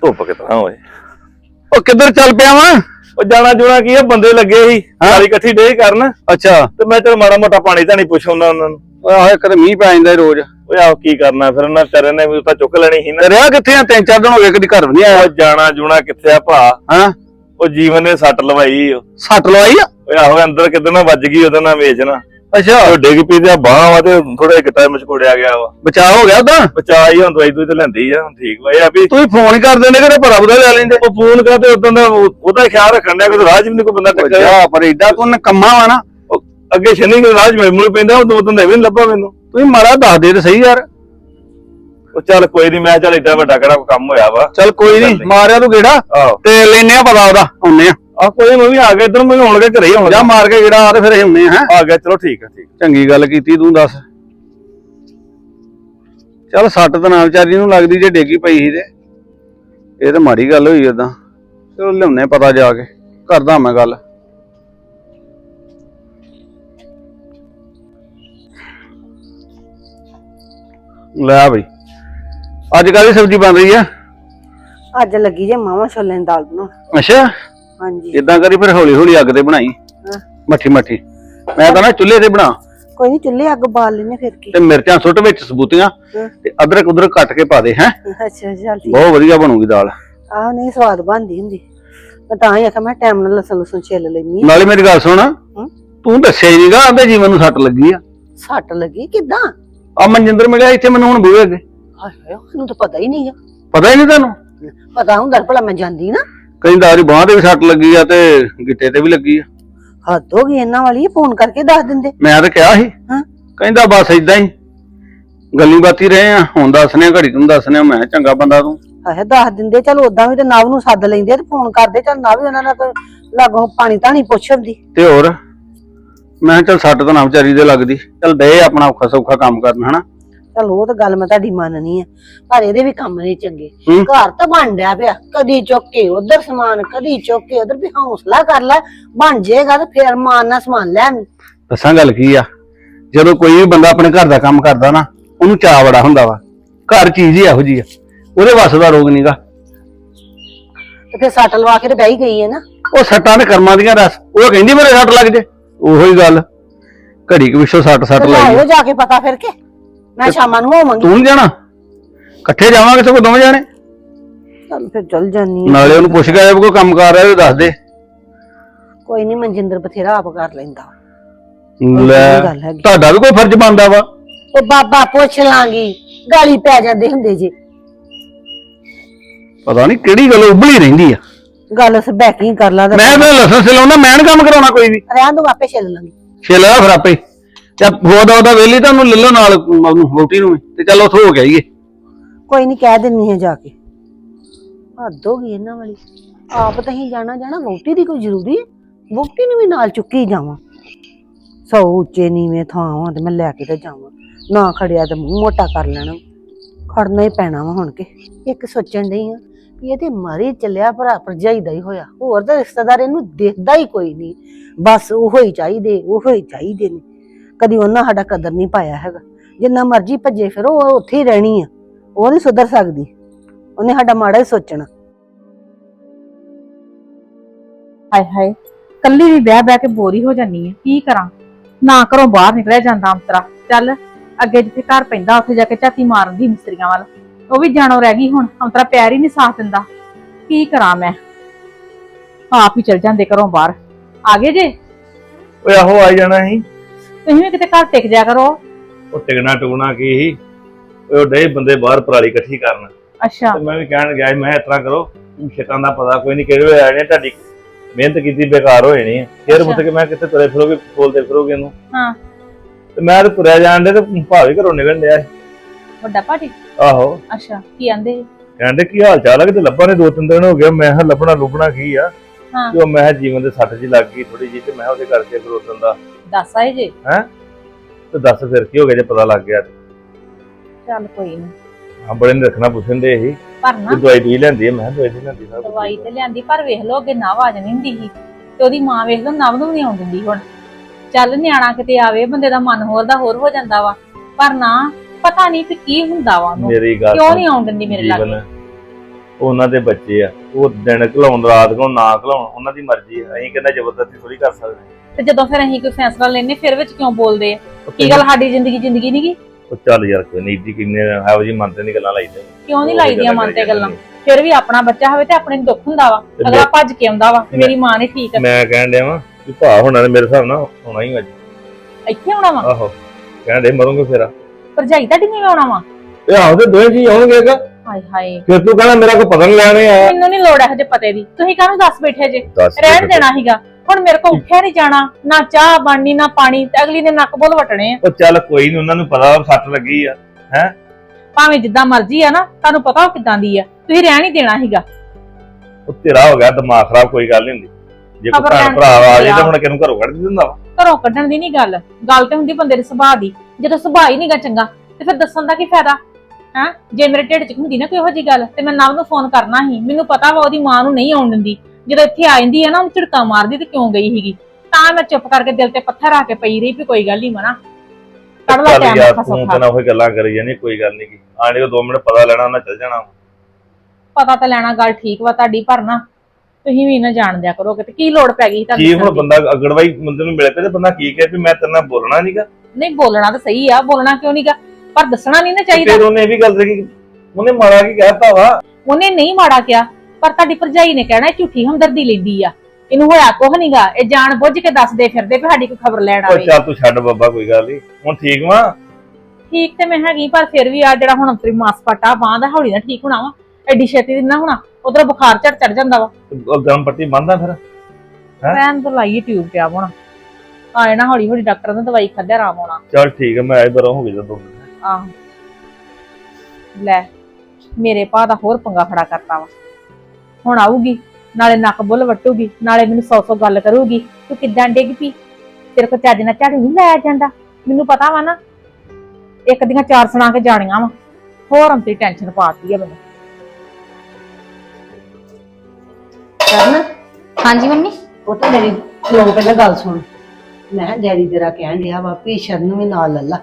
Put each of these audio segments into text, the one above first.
ਧੁੱਪ ਕਿਤਨਾ ਹੋਏ ਉਹ ਕਿੱਧਰ ਚੱਲ ਪਿਆ ਵਾਂ? ਉਹ ਜਾਣਾ ਜੁਣਾ ਕੀ ਆ ਬੰਦੇ ਲੱਗੇ ਸੀ ਸਾਰੀ ਇਕੱਠੀ ਡੇ ਕਰਨ। ਅੱਛਾ। ਤੇ ਮੈਂ ਚਲ ਮਾੜਾ ਮੋਟਾ ਪਾਣੀ ਤਾਂ ਨਹੀਂ ਪੁੱਛਉਂਦਾ ਉਹਨਾਂ ਨੂੰ। ਆਹ ਇੱਕ ਤਾਂ ਮੀਂਹ ਪੈ ਜਾਂਦਾ ਰੋਜ਼। ਓਏ ਆਹ ਕੀ ਕਰਨਾ ਫਿਰ ਉਹਨਾਂ ਵਿਚਾਰਿਆਂ ਨੇ ਵੀ ਤਾਂ ਚੁੱਕ ਲੈਣੀ ਸੀ ਨਾ। ਰਿਹਾ ਕਿੱਥੇ ਆ? ਤਿੰਨ ਚਾਰ ਦਿਨ ਹੋ ਗਏ ਕਦੀ ਘਰ ਨਹੀਂ ਆਇਆ। ਉਹ ਜਾਣਾ ਜੁਣਾ ਕਿੱਥੇ ਆ ਭਾ? ਹਾਂ। ਉਹ ਜੀਵਨ ਨੇ ਸੱਟ ਲਵਾਈ ਓ। ਸੱਟ ਲਵਾਈ ਆ? ਓਏ ਆਹੋ ਅੰਦਰ ਨਾ ਵੱਜ ਗਈ ਉਹਦੇ ਨਾਲ ਵੇਚਣਾ। ਅੱਛਾ। ਉਹ ਡਿੱਗ ਪਈ ਤੇ ਬਾਹਾਂ ਵਾ ਤੇ ਥੋੜਾ ਗਿੱਟਾ ਮਚਕੋੜਿਆ ਗਿਆ ਵਾ। ਬਚਾਅ ਹੋ ਗਿਆ ਉਦਾਂ ਬਚਾ ਹੀ ਹੁਣ ਦਵਾਈ ਦੂਈ ਤੇ ਲੈਂਦੀ ਆ ਹੁਣ ਠੀਕ ਵਾ। ਇਹ ਆ ਵੀ ਤੂੰ ਫੋਨ ਕਰ ਦਿੰਦੇ ਕਿਤੇ ਭਰਾ ਬੁਦਾ ਲੈ ਲੈਂਦੇ? ਉਹ ਫੋਨ ਕਰਦੇ ਉਦੋਂ ਦਾ ਉਹ- ਉਹਦਾ ਖਿਆਲ ਰੱਖਣ ਡਿਆ ਕੋਈ ਰਾਜ ਵੀ ਨਹੀਂ ਕੋਈ ਬੰਦਾ ਟੱਕਰਿਆ ਜਾ ਪਰ ਏਡਾ ਤੂੰ ਨਕੰਮਾ ਵਾ ਨਾ। ਅੱਗੇ ਸ਼ਨੀ ਕੋਈ ਰਾਜ ਮੈਨੂੰ ਪੈਂਦਾ ਉਹ ਉਦੋਂ ਦਾ ਵੀ ਨੀ ਲੱਭਾ ਮੈਨੂੰ। ਤੂੰ ਮਾੜਾ ਦੱਸ ਦੇ ਤੇ ਸਹੀ ਯਾਰ। ਉਹ ਚੱਲ ਕੋਈ ਨਹੀਂ ਮੈਂ ਚੱਲ ਏਡਾ ਵੱਡਾ ਕਿਹੜਾ ਕੰਮ ਹੋਇਆ ਵਾ। ਚੱਲ ਕੋਈ ਨਹੀਂ ਮਾਰਿਆ ਤੂੰ ਗੇੜਾ। ਆਹੋ। ਤੇ ਲੈਨੇ ਆ ਪਤਾ ਉਹਦਾ ਆਉਨੇ ਆ। ਆ ਕੋਈ ਮੈਂ ਵੀ ਆ ਗਿਆ ਇਧਰ ਮੈਂ ਹੁਣ ਕੇ ਘਰੇ ਹੀ ਹੁਣ ਜਾ ਮਾਰ ਕੇ ਗੇੜਾ ਆ ਤੇ ਫਿਰ ਆ ਹੈਂ। ਆ ਗਿਆ ਚਲੋ ਠੀਕ ਆ ਠੀਕ ਚੰਗੀ ਗੱਲ ਕੀਤੀ ਤੂੰ ਦੱਸ। ਚੱਲ ਸੱਟ ਤਾਂ ਨਾ ਵਿਚਾਰੀ ਨੂੰ ਲੱਗਦੀ ਜੇ ਡੇਗੀ ਪਈ ਸੀ ਤੇ। ਇਹ ਤਾਂ ਮਾੜੀ ਗੱਲ ਹੋਈ ਓਦਾਂ। ਚਲੋ ਲਿਆਉਨੇ ਪਤਾ ਜਾ ਕੇ। ਕਰਦਾ ਮੈਂ ਗੱਲ। ਲੈ ਬਈ। ਅੱਜ ਕਾਹਦੀ ਸਬਜ਼ੀ ਬਣ ਰਹੀ ਆ? ਅੱਜ ਲੱਗੀ ਜੇ ਮਾਵਾ ਛੋਲੇ ਦੀ ਦਾਲ ਬਣਾਉਣ। ਅੱਛਾ। ਹਾਂਜੀ। ਇਦਾਂ ਕਰੀ ਫਿਰ ਹੌਲੀ ਹੌਲੀ ਅੱਗ ਤੇ ਬਣਾਈ। ਹਾਂ। ਮੱਠੀ ਮੱਠੀ। ਮੈਂ ਤਾਂ ਨਾ ਚੁੱਲ੍ਹੇ ਤੇ ਬਣਾ। ਕੋਈ ਨਹੀਂ ਚੁੱਲ੍ਹੇ ਅੱਗ ਬਾਲ ਲੈਨੇ ਫਿਰ ਕੀ। ਤੇ ਮਿਰਚਾਂ ਸੁੱਟ ਵਿੱਚ ਸਬੂਤੀਆਂ ਹਾਂ। ਤੇ ਅਦਰਕ ਉਦਰਕ ਕੱਟ ਕੇ ਪਾ ਦੇ ਹੈ। ਅੱਛਾ ਚੱਲ ਠੀਕ। ਬਹੁਤ ਵਧੀਆ ਬਣੂਗੀ ਦਾਲ। ਆਹ ਨਹੀਂ ਸਵਾਦ ਬਣਦੀ ਹੁੰਦੀ। ਮੈਂ ਤਾਂ ਹੀ ਆਖਿਆ ਮੈਂ ਟਾਈਮ ਨਾਲ ਲਸਣ ਲਸਣ ਛਿੱਲ ਲੈਣੀ ਨਾਲੇ ਮੇਰੀ ਗੱਲ ਸੁਣ। ਤੂੰ ਦੱਸਿਆ ਹੀ ਨਹੀਂਗਾ ਆਂਦੇ ਜੀਵਨ ਨੂੰ ਸੱਟ ਲੱਗੀ ਆ। ਸੱਟ ਲੱਗੀ? ਕਿਦਾਂ? ਆ ਮਨਜਿੰਦਰ ਮਿਲਿਆ ਇੱਥੇ ਮੈਨੂੰ ਹੁਣ ਬੂਹੇ ਅੱਗੇ। ਹਾਏ ਹਾਏ ਮੈਨੂੰ ਤਾਂ ਪਤਾ ਹੀ ਨਹੀਂ ਆ। ਪਤਾ ਹੀ ਨਹੀਂ ਤੁਹਾਨੂੰ ਪਤਾ ਹੁੰਦਾ ਭਲਾ ਮੈਂ ਜਾਂਦੀ ਨਾ। ਕਹਿੰਦਾ ਆਰੀ ਬਾਹ ਤੇ ਵੀ ਸੱਟ ਲੱਗੀ ਆ ਤੇ ਗਿੱਟੇ ਤੇ ਵੀ ਲੱਗੀ ਆ। ਹੱਦ ਹੋ ਗਈ ਇਹਨਾਂ ਵਾਲੀ ਫੋਨ ਕਰਕੇ ਦੱਸ ਦਿੰਦੇ। ਮੈਂ ਤਾਂ ਕਿਹਾ ਸੀ। ਹਾਂ। ਕਹਿੰਦਾ ਬਸ ਇਦਾਂ ਹੀ। ਗੱਲੀ ਬਾਤੀ ਰਹੇ ਆ ਹੁਣ ਦੱਸਨੇ ਘੜੀ ਨੂੰ ਦੱਸਨੇ ਮੈਂ ਕਿਹਾ ਚੰਗਾ ਬੰਦਾ ਤੂੰ। ਆਹੇ ਦੱਸ ਦਿੰਦੇ ਚਲ ਉਦਾਂ ਵੀ ਤੇ ਨਵ ਨੂੰ ਸੱਦ ਲੈਂਦੇ ਤੇ ਫੋਨ ਕਰਦੇ ਚਲ ਨਵ ਵੀ ਉਹਨਾਂ ਨਾਲ ਕੋਈ ਲਾਗੋਂ ਪਾਣੀ ਧਾਣੀ ਪੁੱਛ ਆਉਂਦੀ। ਤੇ ਹੋਰ ਮੈਂ ਕਿਹਾ ਚੱਲ ਸੱਟ ਤਾਂ ਨਾ ਵਿਚਾਰੀ ਦੇ ਲੱਗਦੀ। ਚੱਲ ਦੇ ਆਪਣਾ ਔਖਾ ਸੌਖਾ ਕੰਮ ਕਰਨ ਹਨਾ। ਚਲ ਉਹ ਤਾਂ ਗੱਲ ਮੈਂ ਤੁਹਾਡੀ ਮੰਨਨੀ ਆ ਪਰ ਇਹਦੇ ਵੀ ਕੰਮ ਨਹੀਂ ਚੰਗੇ। ਹੂੰ। ਘਰ ਤਾਂ ਬਣ ਡਿਆ ਪਿਆ ਕਦੀ ਚੁੱਕ ਕੇ ਉਧਰ ਸਮਾਨ ਕਦੀ ਚੁੱਕ ਕੇ ਉਧਰ ਵੀ ਹੌਸਲਾ ਕਰ ਲੈ ਬਣ ਜਾਏਗਾ ਤੇ ਫੇਰ ਮਾਨ ਨਾਲ ਸਮਾਨ ਲੈ ਆਵੀਂ। ਦੱਸਾਂ ਗੱਲ ਕੀ ਆ? ਜਦੋਂ ਕੋਈ ਵੀ ਬੰਦਾ ਆਪਣੇ ਘਰ ਦਾ ਕੰਮ ਕਰਦਾ ਨਾ ਉਹਨੂੰ ਚਾਅ ਬੜਾ ਹੁੰਦਾ ਵਾ। ਘਰ ਚੀਜ਼ ਹੀ ਇਹੋ ਜੀ ਆ ਉਹਦੇ ਵੱਸ ਦਾ ਰੋਗ ਨਹੀਂਗਾ ਤੇ ਫੇਰ ਸੱਟ ਲਵਾ ਕੇ ਤੇ ਬਹਿ ਹੀ ਗਈ ਹੈ ਨਾ। ਉਹ ਸੱਟਾਂ ਦੇ ਕਰਮਾਂ ਦੀਆਂ ਰਸ ਉਹ ਕਹਿੰਦੀ ਮੇਰੇ ਸੱਟ ਲੱਗ ਜੇ। ਉਹੋ ਹੀ ਗੱਲ ਘੜੀ ਕੁ ਵਿਸ਼ੋ ਸੱਟ ਸੱਟ ਤੇ ਲੱਗੀ ਲਾਇਓ ਜਾ ਕੇ ਪਤਾ ਫਿਰ ਕੇ। ਮੈਂ ਸ਼ਾਮਾਂ ਨੂੰ ਹੋਵਾਂਗੀ ਤੂੰ ਨੀ ਜਾਣਾ? ਇਕੱਠੇ ਜਾਵਾਂਗੇ ਸਗੋਂ ਦੋਵੇਂ ਜਾਣੇ? ਚਲ ਫਿਰ ਚਲ ਜਾਨੀ ਆਂ। ਨਾਲੇ ਉਹਨੂੰ ਪੁੱਛ ਗਿਆ ਕੋਈ ਕੰਮ ਕਰ ਰਿਹਾ ਉਹ ਦੱਸ ਦੇ। ਕੋਈ ਨਹੀਂ ਮਨਜਿੰਦਰ ਬਥੇਰਾ ਆਪ ਕਰ ਲੈਂਦਾ। ਲੈ ਗੱਲ ਹੈਗੀ। ਤੁਹਾਡਾ ਵੀ ਕੋਈ ਫਰਜ਼ ਬਣਦਾ ਵਾ। ਉਹ ਬਾਬਾ ਪੁੱਛ ਲਾਂਗੀ ਗਾਲੀ ਪੈ ਜਾਂਦੇ ਹੁੰਦੇ ਜੀ। ਪਤਾ ਨਹੀਂ ਕਿਹੜੀ ਗੱਲ ਉਬਲੀ ਰਹਿੰਦੀ ਆ। ਗੱਲ ਸਬੈਕਿੰਗ ਕਰ ਲਾ ਤੇ ਮੈਂ ਤਾਂ ਲਸਣ ਸਿਲਾਉਣਾ ਮੈਂ ਨੀ ਕੰਮ ਕਰਾਉਣਾ ਕੋਈ ਵੀ। ਰਹਿਣ ਦੋ ਆਪੇ ਛਿੱਲ ਲਾਂਗੀ। ਛੇਲਾ ਫਿਰ ਆਪੇ। ਤੇ ਹੋਦਾ ਉਹਦਾ ਵੇਲੀ ਤੁਹਾਨੂੰ ਲੈ ਲਓ ਨਾਲ ਉਹਨੂੰ ਵੋਟੀ ਨੂੰ ਵੀ, ਤੇ ਚੱਲ ਉੱਥੋਂ ਹੋ ਕੇ ਆਈਏ। ਕੋਈ ਨਹੀਂ ਕਹਿ ਦਿੰਨੀ ਹੈ ਜਾ ਕੇ। ਹੱਦ ਹੋ ਗਈ ਇਹਨਾਂ ਵਾਲੀ। ਆਪ ਤਾਂ ਹੀ ਜਾਣਾ ਜਾਣਾ ਵੋਟੀ ਦੀ ਕੋਈ ਜ਼ਰੂਰੀ ਹੈ? ਵੋਟੀ ਨੂੰ ਵੀ ਨਾਲ ਚੁੱਕੀ ਜਾਵਾਂ। ਸੌ ਉੱਚੇ ਨੀਵੇਂ ਥਾਵਾਂ ਤੇ ਮੈਂ ਲੈ ਕੇ ਤੇ ਜਾਵਾਂ। ਨਾ ਖੜਿਆ ਤੇ ਮੂੰਹ ਮੋਟਾ ਕਰ ਲੈਣਾ। ਖੜਨਾ ਹੀ ਪੈਣਾ ਵਾ ਹੁਣ ਕੇ। ਇੱਕ ਸੋਚਣ ਡਈ ਆ ਵੀ ਇਹ ਤੇ ਮਾਰੇ ਚੱਲਿਆ ਭਰਾ ਭਰਜਾਈ ਦਾ ਹੀ ਹੋਇਆ। ਹੋਰ ਤਾਂ ਰਿਸ਼ਤੇਦਾਰ ਇਹਨੂੰ ਦੇਖਦਾ ਹੀ ਕੋਈ ਨਹੀਂ ਬਸ ਉਹੋ ਹੀ ਚਾਹੀਦੇ ਉਹੋ ਹੀ ਚਾਹੀਦੇ ਨੇ। ਕਦੀ ਉਹਨਾਂ ਸਾਡਾ ਕਦਰ ਨਹੀਂ ਪਾਇਆ ਹੈਗਾ। ਜਿੰਨਾ ਮਰਜ਼ੀ ਭੱਜੇ ਫਿਰ ਉਹ ਉੱਥੇ ਹੀ ਰਹਿਣੀ ਆ। ਉਹ ਨਹੀਂ ਸੁਧਰ ਸਕਦੀ। ਉਹਨੇ ਸਾਡਾ ਮਾੜਾ ਹੀ ਸੋਚਣਾ। ਹਾਏ ਹਾਏ ਕੱਲੀ ਵੀ ਬਹਿ ਬਹਿ ਕੇ ਬੋਰੀ ਹੋ ਜਾਨੀ ਆ। ਕੀ ਕਰਾਂ? ਨਾ ਘਰੋਂ ਬਾਹਰ ਨਿਕਲਿਆ ਜਾਂਦਾ ਅੰਤਰਾ। ਚੱਲ ਅੱਗੇ ਜਿੱਥੇ ਘਰ ਪੈਂਦਾ ਉੱਥੇ ਜਾ ਕੇ ਝਾਤੀ ਮਾਰਨ ਦੀ ਮਿਸਤਰੀਆਂ ਵੱਲ। ਉਹ ਵੀ ਜਾਣੋ ਰਹਿ ਗਈ ਹੁਣ। ਅੰਤਰਾ ਪਿਆਰ ਹੀ ਨਹੀਂ ਸਾਥ ਦਿੰਦਾ। ਕੀ ਕਰਾਂ ਮੈਂ? ਆਪ ਹੀ ਚਲ ਜਾਂਦੇ ਘਰੋਂ ਬਾਹਰ। ਆ ਗਏ ਜੇ? ਓਏ ਆਹੋ ਆ ਜਾਣਾ ਸੀ। ਤੁਸੀਂ ਵੀ ਕਿਤੇ ਘਰ ਟਿਕ ਜਾ ਕਰੋ। ਉਹ ਟਿਕਣਾ ਟੁਕਣਾ ਕੀ ਓਏ ਉਹ ਡੇ ਬੰਦੇ ਬਾਹਰ ਪਰਾਲੀ ਇਕੱਠੀ ਕਰਨ। ਅੱਛਾ। ਤੇ ਮੈਂ ਵੀ ਕਹਿਣ ਗਿਆ ਸੀ, ਮੈਂ ਇਸ ਤਰ੍ਹਾਂ ਕਰੋ ਸ਼ਿਕਾਂ ਦਾ ਪਤਾ ਕੋਈ ਨਹੀਂ ਕਿਹੜੇ ਵੇਲੇ ਆ ਜਾਣੇ ਤੁਹਾਡੀ ਮਿਹਨਤ ਕੀਤੀ ਬੇਕਾਰ ਹੋ ਜਾਣੀ ਹੈ। ਫਿਰ ਅੱਛਾ। ਮੁੱਤ ਕੇ ਮੈਂ ਕਿੱਥੇ ਤੁਰੇ ਫਿਰੋਗੇ ਬੋਲਦੇ ਫਿਰੋਗੇ ਇਹਨੂੰ। ਹਾਂ। ਤੇ ਮੈਂ ਤੇ ਤੁਰਿਆ ਜਾਣ ਦੇ ਤੇ ਭਾਵੇਂ ਘਰੋਂ ਨਿਕਲਣ ਡਿਆ ਸੀ। ਵੱਡਾ ਭਾਜੀ? ਆਹੋ। ਅੱਛਾ ਕੀ ਆਂਦੇ? ਕਹਿੰਦੇ ਕੀ ਹਾਲ ਚਾਲ ਹੈ ਕਿ ਲੱਭਾ ਨੇ ਦੋ ਤਿੰਨ ਦਿਨ ਹੋ ਗਏ ਮੈਂ ਕਿਹਾ ਲੱਭਣਾ ਲੁਭਣਾ ਕੀ ਆ? ਹਾਂ। ਤੇ ਉਹ ਮੈਂ ਕਿਹਾ ਜੀਵਨ ਦੇ ਸੱਟ ਜੀ ਲੱਗ ਗਈ ਥੋੜੀ ਜੀ ਤੇ ਮੈਂ ਉਹਦੇ ਕਰਕੇ ਫਿਰ ਉਦੋਂ ਦਾ ਦੱਸ ਆਏ ਜੇ? ਤੇ ਦੱਸ ਫਿਰ ਕੀ ਹੋ ਗਿਆ ਜੇ ਪਤਾ ਲੱਗ ਗਿਆ ਚੱਲ ਕੋਈ ਨਹੀਂ ਆ ਬੜੇ ਨੇ ਰੱਖਣਾ ਪੁੱਛਣ ਦੇ ਸੀ। ਪਰ ਕਿ ਨਾ ਦਵਾਈ ਦੂਈ ਲੈਂਦੀ ਹੈ ਮੈਂ ਕਿਹਾ ਦਵਾਈ ਨਹੀਂ ਲੈਂਦੀ ਸਭ ਦਵਾਈ ਤੇ ਲਿਆਂਦੀ ਪਰ ਵੇਖ ਲੋ ਅੱਗੇ ਨਵ ਆ ਜਾਣੀ ਹੁੰਦੀ ਸੀ। ਤੇ ਉਹਦੀ ਮਾਂ ਵੇਖ ਲੋ ਨਵ ਨੂੰ ਨਹੀਂ ਆਉਣ ਦਿੰਦੀ ਹੁਣ। ਚੱਲ ਨਿਆਣਾ ਕਿਤੇ ਆਵੇ ਬੰਦੇ ਦਾ ਮਨ ਹੋਰ ਦਾ ਹੋਰ ਹੋ ਜਾਂਦਾ ਵਾ। ਪਰ ਨਾ ਪਤਾ ਨਹੀਂ ਵੀ ਕੀ ਹੁੰਦਾ ਵਾ ਉਹਨੂੰ। ਮੇਰੀ ਗੱਲ ਕਿਉਂ। ਨਹੀਂ ਆਉਣ ਦਿੰਦੀ ਮੇਰੇ ਲਾਗੇ? ਉਹਨਾਂ ਦੇ ਬੱਚੇ ਆ। ਉਹ ਦਿਨ ਘਲਾਉਣ ਰਾਤ ਘਲਾਉਣ ਨਾ ਘਲਾਉਣ ਉਹਨਾਂ ਦੀ ਮਰਜ਼ੀ ਆ। ਅਸੀਂ ਕਹਿੰਦਾ ਜ਼ਬਰਦਸਤੀ ਥੋੜੀ ਕਰ ਸਕਦੇ। ਤੇ ਜਦੋਂ ਫਿਰ ਅਸੀਂ ਕੋਈ ਫੈਸਲਾ ਲੈਨੇ ਫਿਰ ਵਿੱਚ ਕਿਉਂ ਬੋਲਦੇ ਆ? ਕੀ ਗੱਲ ਸਾਡੀ ਜ਼ਿੰਦਗੀ ਜ਼ਿੰਦਗੀ ਨਹੀਂ ਗੀ ਉਹ ਚੱਲ ਯਾਰ ਕੋਈ ਨਹੀਂ ਜੀ ਕਿੰਨੇ ਇਹੋ ਜੀ ਮਨ ਤੇ ਨਹੀਂ ਗੱਲਾਂ ਲਾਈਦੇ ਕਿਉਂ ਨਹੀਂ ਲਾਈਦੀਆਂ ਗੱਲਾਂ ਮਨ ਤੇ ਕਰੀ ਗੱਲਾਂ ਫਿਰ ਵੀ ਆਪਣਾ ਬੱਚਾ ਹੋਵੇ ਤੇ ਆਪਣੇ ਨੂੰ ਦੁੱਖ ਹੁੰਦਾ ਵਾ। ਅਗਲਾ ਭੱਜ ਕੇ ਆਉਂਦਾ ਵਾ ਮੇਰੀ ਮਾਂ ਨੇ ਠੀਕ ਆ। ਮੈਂ ਕਹਿਣ ਡਿਆ ਵਾਂ ਵੀ ਭਾ ਹੋਣਾ ਨੇ ਮੇਰੇ ਹਿਸਾਬ ਨਾਲ ਹੋਣਾ ਹੀ ਅੱਜ। ਇੱਥੇ ਆਉਣਾ ਵਾ? ਆਹੋ ਕਹਿਣ ਡੇ ਮਰੂੰਗੇ ਫੇਰ ਭਰਜਾਈ ਤੁਹਾਡੀ ਨਹੀਂ ਆਉਣਾ ਵਾ? ਇਹ ਆਹੋ ਤੇ ਦੋਵੇਂ ਜੀ ਆਉਣਗੇ ਕਿ ਹਾਏ ਹਾਏ। ਫਿਰ ਤੂੰ ਕਹਿੰਦਾ ਮੇਰਾ ਕੋਈ ਪਤਾ ਨਹੀਂ ਲੈਣੇ ਆ। ਮੈਨੂੰ ਨਹੀਂ ਲੋੜ ਇਹੋ ਜਿਹੇ ਪਤੇ ਦੀ। ਤੁਸੀਂ ਕਾਹਨੂੰ ਦੱਸ ਬੈਠੇ ਜੇ? ਰਹਿਣ ਦੇਣਾ ਸੀਗਾ। ਹੁਣ ਮੇਰੇ ਕੋਲ ਉੱਠਿਆ ਨਹੀਂ ਜਾਣਾ ਨਾ ਚਾਹ ਬਣਨੀ ਨਾ ਪਾਣੀ ਤੇ ਅਗਲੀ ਨੇ ਨੱਕ ਬੋਲ ਵਟਣੇ ਆ। ਉਹ ਚੱਲ ਕੋਈ ਨਹੀਂ ਉਹਨਾਂ ਨੂੰ ਪਤਾ ਉਹ ਸੱਟ ਲੱਗੀ ਆ ਭਾਵੇਂ ਜਿੱਦਾਂ ਮਰਜ਼ੀ ਆ ਨਾ ਤੁਹਾਨੂੰ ਪਤਾ ਉਹ ਕਿਦਾਂ ਦੀ ਆ। ਤੁਸੀਂ ਰਹਿਣ ਹੀ ਦੇਣਾ ਸੀਗਾ। ਉਹ ਤੇਰਾ ਹੋ ਗਿਆ ਦਿਮਾਗ ਖਰਾਬ ਕੋਈ ਗੱਲ ਨਹੀਂ ਹੁੰਦੀ। ਜੇ ਕੋਈ ਖਬਰ ਭੈਣ ਭਰਾ ਆ ਜੇ। ਤਾਂ ਹੁਣ ਕਿਹਨੂੰ ਘਰੋਂ ਕੱਢ ਦਿੰਦਾ ਵਾ। ਘਰੋਂ ਕੱਢਣ ਦੀ ਨਹੀਂ ਗੱਲ। ਗੱਲ ਤੇ ਹੁੰਦੀ ਬੰਦੇ ਦੇ ਸੁਭਾਅ ਦੀ। ਜਦੋਂ ਸੁਭਾਅ ਹੀ ਨਹੀਂਗਾ ਚੰਗਾ ਤੇ ਫਿਰ ਦੱਸਣ ਦਾ ਕੀ ਫਾਇਦਾ? ਹੈ? ਜੇ ਮੇਰੇ ਢਿੱਡ 'ਚ ਹੁੰਦੀ ਨਾ ਕੋਈ ਇਹੋ ਜੀ ਗੱਲ ਤੇ ਮੈਂ ਨਵ ਨੂੰ ਫੋਨ ਕਰਨਾ ਸੀ। ਮੈਨੂੰ ਪਤਾ ਵਾ ਉਹਦੀ ਮਾਂ ਨੂੰ ਨਹੀਂ ਆਉਣ ਦਿੰਦੀ। ਜਦੋਂ ਇੱਥੇ ਆ ਜਾਂਦੀ ਆ ਨਾ ਉਹਨੂੰ ਝਿੜਕਾ ਮਾਰਦੀ ਤੇ ਕਿਉਂ ਗਈ ਸੀਗੀ? ਤਾਂ ਮੈਂ ਚੁੱਪ ਕਰਕੇ ਦਿਲ ਤੇ ਪੱਥਰ ਰੱਖ ਕੇ ਪਈ ਰਹੀ ਵੀ ਕੋਈ ਗੱਲ ਨਹੀਂ ਮਨਾ। ਕੱਢ ਲਾ ਚੱਲ ਟਾਈਮ ਯਾਰ ਔਖਾ ਤੂੰ ਸੌਖਾ। ਤਾਂ ਨਾ ਉਹੀ ਗੱਲਾਂ ਕਰੀ ਜਾਨੀ ਕੋਈ ਗੱਲ ਨਹੀਂ ਕੀ ਆਣੇ ਕੋ 2 ਮਿੰਟ ਪਤਾ ਲੈਣਾ ਉਹਨਾਂ ਚੱਲ ਜਾਣਾ। ਪਤਾ ਤਾਂ ਲੈਣਾ ਗੱਲ ਠੀਕ ਵਾ ਤੁਹਾਡੀ ਪਰ ਨਾ ਤੁਸੀਂ ਵੀ ਨਾ ਜਾਣ ਦਿਆ ਕਰੋਗੇ ਤੇ। ਕੀ ਲੋੜ ਪੈ ਗਈ ਕੀ ਹੁਣ? ਬੰਦਾ ਅਗੜਵਾਈ ਬੰਦੇ ਨੂੰ ਮਿਲ ਪਏ ਤੇ ਬੰਦਾ ਕੀ ਕਹੇ ਵੀ ਮੈਂ ਤੇਰੇ ਨਾਲ ਬੋਲਣਾ ਨਹੀਂਗਾ ਨਹੀਂ ਬੋਲਣਾ ਤਾਂ ਸਹੀ ਆ ਬੋਲਣਾ ਕਿਉਂ ਨਹੀਂਗਾ ਪਰ ਦੱਸਣਾ ਨਹੀਂ ਨਾ ਚਾਹੀਦਾ। ਫਿਰ ਉਹਨੇ ਇਹ ਵੀ ਗੱਲ ਸੀ ਉਹਨੇ ਮਾਰਾ ਕੀ ਕਹਿਤਾ ਵਾ ਉਹਨੇ ਨਹੀਂ ਮਾੜਾ ਕਿਹਾ। ਪਰ ਤੁਹਾਡੀ ਭਰਜਾਈ ਨੇ ਕਹਿਣਾ ਇਹ ਝੂਠੀ ਹਮਦਰਦੀ ਲੈਂਦੀ ਆ। ਇਹਨੂੰ ਹੋਇਆ ਕੁਝ ਨਹੀਂਗਾ ਇਹ ਜਾਣ ਬੁੱਝ ਕੇ ਦੱਸਦੇ ਫਿਰਦੇ ਵੀ ਸਾਡੀ ਕੋਈ ਖਬਰ ਲੈਣ ਉਹ ਆਵੇ। ਚੱਲ ਤੂੰ ਛੱਡ ਬਾਬਾ ਕੋਈ ਗੱਲ ਨਹੀਂ ਹੁਣ ਠੀਕ ਵਾ? ਠੀਕ ਤੇ ਮੈਂ ਹੈਗੀ ਪਰ ਫਿਰ ਵੀ ਆ ਜਿਹੜਾ ਹੁਣ ਤੇਰੀ ਮਾਸਪਟਾ ਬਾਂਹ ਦਾ ਹੌਲੀ ਨਾਲ ਠੀਕ ਹੋਣਾ ਵਾ। ਐਡੀ ਛੇਤੀ ਨਾ ਹੋਣਾ। ਉਧਰ ਬੁਖਾਰ ਝੜ ਚੜ ਜਾਂਦਾ ਵਾ। ਉਹ ਗਰਮ ਪੱਟੀ ਬੰਨਦਾ ਫਿਰ? ਹੈਂ? ਤੋਂ ਲਾਈਏ ਟਿਊਬ ਪਿਆ ਹੋਣਾ। ਆਏ ਨਾ ਹੌਲੀ ਹੌਲੀ ਡਾਕਟਰ ਨੇ ਦਵਾਈ ਖਾਧਿਆ ਆਰਾਮ ਆਉਣਾ। ਚੱਲ ਠੀਕ ਹੈ ਮੈਂ ਆਈ ਬਰੋਂ ਹੋ ਗਿਆ ਦੋ ਮਿੰਟ ਆਹ। ਲੈ ਮੇਰੇ ਭਾ ਦਾ ਹੋਰ ਪੰਗਾ ਖੜਾ ਕਰਤਾ ਵਾ। ਹੁਣ ਆਊਗੀ ਨਾਲੇ ਨੱਕ ਬੁੱਲ ਵੱਟੂਗੀ ਨਾਲੇ ਮੈਨੂੰ ਸੌ ਸੌ ਗੱਲ ਕਰੂਗੀ ਤੂੰ ਕਿੱਦਾਂ ਡਿੱਗ ਪਈ? ਤੇਰੇ ਕੋਲ ਚੱਜ ਨਾਲ ਝਾੜੂ ਨਹੀਂ ਲਾਇਆ ਜਾਂਦਾ। ਮੈਨੂੰ ਪਤਾ ਵਾ ਨਾ ਇੱਕ ਦੀਆਂ ਚਾਰ ਸੁਣਾ ਕੇ ਜਾਣੀਆਂ ਵਾ। ਹੋਰ ਅੰਤਰੀ ਟੈਨਸ਼ਨ ਪਾਤੀ ਆ ਮੈਨੂੰ। ਕਰਨ? ਹਾਂਜੀ ਮੰਮੀ। ਉਹ ਤਾਂ ਮੇਰੀ ਲੋਕ ਪਹਿਲਾਂ ਗੱਲ ਸੁਣ। ਮੈਂ ਕਿਹਾ ਡੈਡੀ ਤੇਰਾ ਕਹਿਣ ਡਿਆ ਵਾ ਵੀ ਸ਼ਰਨ ਵੀ ਨਾਲ ਲੱਲਾ